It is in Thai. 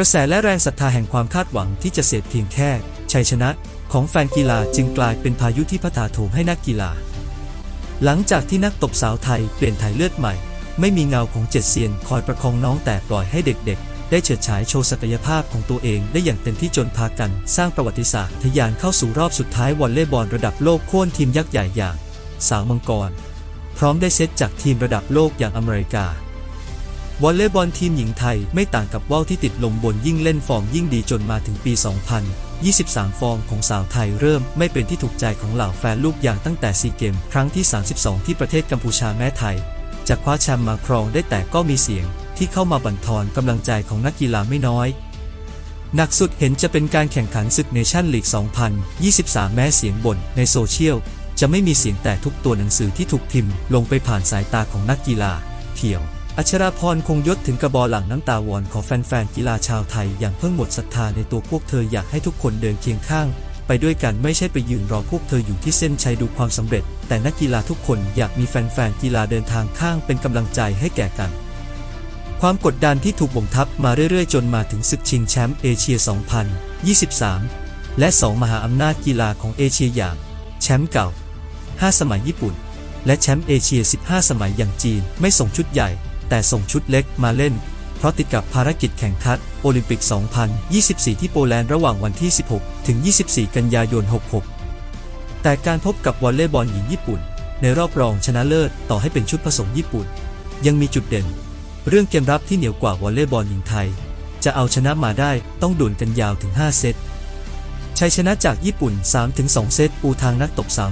กระแสและแรงศรัทธาแห่งความคาดหวังที่จะเสร็จเพียงแค่ชัยชนะของแฟนกีฬาจึงกลายเป็นพายุที่พัดถาโถมให้นักกีฬา หลังจากที่นักตบสาวไทยเปลี่ยนถ่ายเลือดใหม่ ไม่มีเงาของเจ็ดเซียนคอยประคองน้องแต่ปล่อยให้เด็กๆ ได้เฉิดฉายโชว์ศักยภาพของตัวเองได้อย่างเต็มที่จนพากัน สร้างประวัติศาสตร์ทะยานเข้าสู่รอบสุดท้ายวอลเลย์บอลระดับโลกโค่นทีมยักษ์ใหญ่อย่าง สาวมังกร พร้อมได้เซตจากทีมระดับโลกอย่างอเมริกา วอลเลย์บอลทีมหญิงไทยไม่ต่างกับว่าวที่ติดลมบนยิ่งเล่นฟอร์มยิ่งดีจนมาถึงปี 2023 ฟอร์มของสาวไทยเริ่มไม่เป็นที่ถูกใจของเหล่าแฟนลูกอย่างตั้งแต่ซีเกม ครั้งที่ 32 ที่ประเทศกัมพูชาแม้ไทย จะคว้าแชมป์มาครองได้แต่ก็มีเสียง ที่เข้ามาบั่นทอนกำลังใจของนักกีฬาไม่น้อยหนักสุดเห็นจะเป็นการแข่งขันศึกเนชั่นลีก 2023 แม้เสียงบ่นในโซเชียล จะไม่มีเสียงแต่ทุกตัวหนังสือที่ถูกพิมพ์ ลงไปผ่านสายตาของนักกีฬาเที่ยว อัชราพรคงยศถึงกระบอหลังน้ำตาวอนขอแฟนๆกีฬาชาวไทยอย่างเพิ่งหมดศรัทธาในตัวพวกเธออยากให้ทุกคนเดินเคียงข้าง ไปด้วยกันไม่ใช่ไปยืนรอพวกเธออยู่ที่เส้นชัยดูความสำเร็จ แต่นักกีฬาทุกคนอยากมีแฟนๆกีฬาเดินทางข้างเป็นกำลังใจให้แก่กัน ความกดดันที่ถูกบ่มทับมาเรื่อยๆ จนมาถึงศึกชิงแชมป์เอเชีย 2023 และ 2 มหาอำนาจกีฬาของเอเชียอย่างแชมป์เก่า 5 สมัยญี่ปุ่น และแชมป์เอเชีย 15 สมัยอย่างจีนไม่ส่งชุดใหญ่ แต่ส่งชุดเล็กมาเล่น เพราะติดกับภารกิจแข่งขันโอลิมปิก 2024 ที่โปแลนด์ระหว่างวันที่ 16 ถึง 24 กันยายน 66 แต่การพบกับวอลเลย์บอลหญิงญี่ปุ่น ในรอบรองชนะเลิศต่อให้เป็นชุดผสมญี่ปุ่น ยังมีจุดเด่น เรื่องเกมรับที่เหนียวกว่าวอลเลย์บอลหญิงไทย จะเอาชนะมาได้ต้องดวลกันยาวถึง 5 เซตชัยชนะจากญี่ปุ่น 3-2 เซตปูทางนักตบสาว